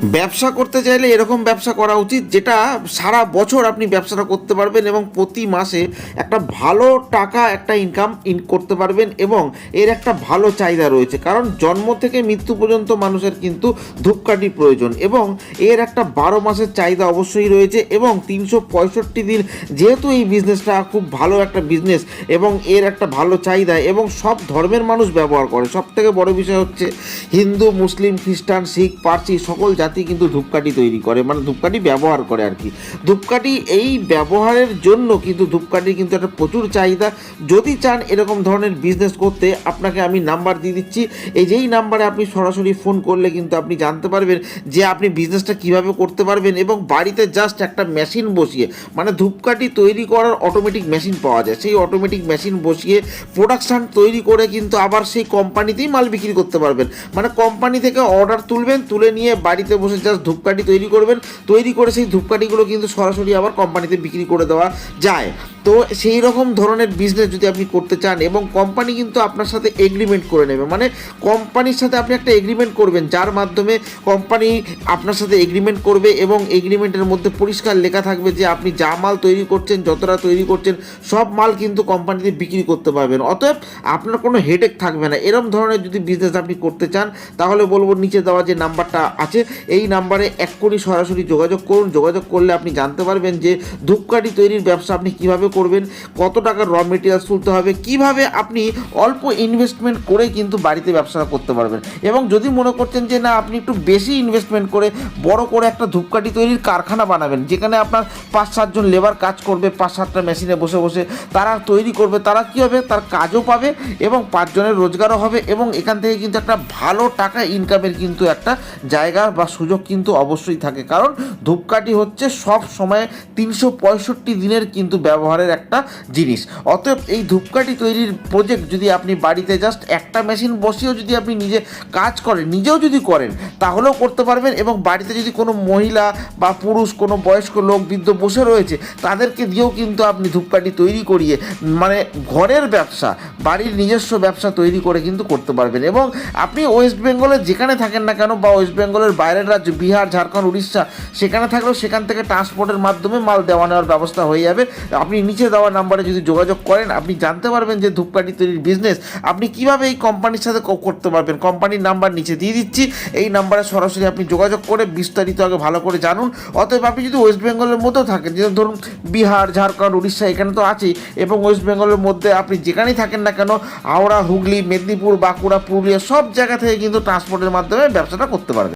ব্যবসা করতে চাইলে এরকম ব্যবসা করা উচিত যেটা সারা বছর আপনি ব্যবসাটা করতে পারবেন এবং প্রতি মাসে একটা ভালো টাকা, একটা ইনকাম ইন করতে পারবেন এবং এর একটা ভালো চাহিদা রয়েছে। কারণ জন্ম থেকে মৃত্যু পর্যন্ত মানুষের কিন্তু ধূপকাঠি প্রয়োজন এবং এর একটা বারো মাসের চাহিদা অবশ্যই রয়েছে এবং তিনশো পঁয়ষট্টি দিন যেহেতু এই বিজনেসটা খুব ভালো একটা বিজনেস এবং এর একটা ভালো চাহিদা এবং সব ধর্মের মানুষ ব্যবহার করে। সব থেকে বড় বিষয় হচ্ছে হিন্দু, মুসলিম, খ্রিস্টান, শিখ, পার্সি সকল জাতি কিন্তু ধূপকাঠি তৈরি করে মানে ধূপকাঠি ব্যবহার করে আর কি। ধূপকাঠি এই ব্যবহারের জন্য কিন্তু ধূপকাঠির কিন্তু একটা প্রচুর চাহিদা। যদি চান এরকম ধরনের বিজনেস করতে, আপনাকে আমি নাম্বার দিয়ে দিচ্ছি। এই যেই নাম্বারে আপনি সরাসরি ফোন করলে কিন্তু আপনি জানতে পারবেন যে আপনি বিজনেসটা কীভাবে করতে পারবেন এবং বাড়িতে জাস্ট একটা মেশিন বসিয়ে মানে ধূপকাঠি তৈরি করার অটোমেটিক মেশিন পাওয়া যায়। সেই অটোমেটিক মেশিন বসিয়ে প্রোডাকশান তৈরি করে কিন্তু আবার সেই কোম্পানিতেই মাল বিক্রি করতে পারবেন। মানে কোম্পানি থেকে অর্ডার তুলবেন, তুলে নিয়ে বাড়িতে বসে জাস্ট ধূপকাঠি তৈরি করবেন। তৈরি করে সেই ধূপকাঠিগুলো কিন্তু সরাসরি আবার কোম্পানিতে বিক্রি করে দেওয়া যায়। তো সেই রকম ধরনের বিজনেস যদি আপনি করতে চান এবং কোম্পানি কিন্তু আপনার সাথে এগ্রিমেন্ট করে নেবে। মানে কোম্পানির সাথে আপনি একটা এগ্রিমেন্ট করবেন, যার মাধ্যমে কোম্পানি আপনার সাথে এগ্রিমেন্ট করবে এবং এগ্রিমেন্টের মধ্যে পরিষ্কার লেখা থাকবে যে আপনি যা মাল তৈরি করছেন, যতটা তৈরি করছেন, সব মাল কিন্তু কোম্পানিতে বিক্রি করতে পারবেন। অতএব আপনার কোনো হেডেক থাকবে না। এরম ধরনের যদি বিজনেস আপনি করতে চান, তাহলে বলব নিচে দেওয়া যে নাম্বারটা আছে, এই নাম্বারে এক এক্ষুনি সরাসরি যোগাযোগ করুন। যোগাযোগ করলে আপনি জানতে পারবেন যে ধূপকাঠি তৈরির ব্যবসা আপনি কীভাবে করবেন, কত টাকার র মেটেরিয়ালস তুলতে হবে, কীভাবে আপনি অল্প ইনভেস্টমেন্ট করে কিন্তু বাড়িতে ব্যবসা করতে পারবেন। এবং যদি মনে করছেন যে, না, আপনি একটু বেশি ইনভেস্টমেন্ট করে বড় করে একটা ধূপকাঠি তৈরির কারখানা বানাবেন, যেখানে আপনার পাঁচ সাতজন লেবার কাজ করবে, পাঁচ, সাতটা মেশিনে বসে বসে তারা তৈরি করবে, তারা কী হবে? তার কাজও পাবে এবং পাঁচজনের রোজগারও হবে এবং এখান থেকে কিন্তু একটা ভালো টাকা ইনকামের কিন্তু একটা জায়গা বা সুযোগ কিন্তু অবশ্যই থাকে। কারণ ধূপকাঠি হচ্ছে সব সময় তিনশো পঁয়ষট্টি দিনের কিন্তু ব্যবহারের একটা জিনিস। অতএব এই ধূপকাঠি তৈরির প্রজেক্ট যদি আপনি বাড়িতে জাস্ট একটা মেশিন বসিয়েও যদি আপনি নিজে কাজ করেন, নিজেও যদি করেন, তাহলেও করতে পারবেন এবং বাড়িতে যদি কোনো মহিলা বা পুরুষ, কোনো বয়স্ক লোক, বৃদ্ধ বসে রয়েছে, তাদেরকে দিয়েও কিন্তু আপনি ধূপকাঠি তৈরি করিয়ে মানে ঘরের ব্যবসা, বাড়ির নিজস্ব ব্যবসা তৈরি করে কিন্তু করতে পারবেন। এবং আপনি ওয়েস্ট বেঙ্গলের যেখানে থাকেন না কেন বা ওয়েস্ট বেঙ্গলের বাইরের রাজ্য, বিহার, ঝাড়খণ্ড, উড়িষ্যা, সেখানে থাকলেও সেখান থেকে ট্রান্সপোর্টের মাধ্যমে মাল দেওয়া নেওয়ার ব্যবস্থা হয়ে যাবে। আপনি নিচে দেওয়া নাম্বারে যদি যোগাযোগ করেন, আপনি জানতে পারবেন যে ধূপকাঠি তৈরির বিজনেস আপনি কীভাবে এই কোম্পানির সাথে করতে পারবেন। কোম্পানির নাম্বার নিচে দিয়ে দিচ্ছি। এই নাম্বারে সরাসরি আপনি যোগাযোগ করে বিস্তারিত আগে ভালো করে জানুন। অতএব আপনি যদি ওয়েস্ট বেঙ্গলের মধ্যেও থাকেন, যেমন ধরুন বিহার, ঝাড়খণ্ড, উড়িষ্যা, এখানে তো আছেই। এবং ওয়েস্ট বেঙ্গলের মধ্যে আপনি যেখানেই থাকেন না কেন, হাওড়া, হুগলি, মেদিনীপুর, বাঁকুড়া, পুরুলিয়া সব জায়গা থেকে কিন্তু ট্রান্সপোর্টের মাধ্যমে ব্যবসাটা করতে পারবেন।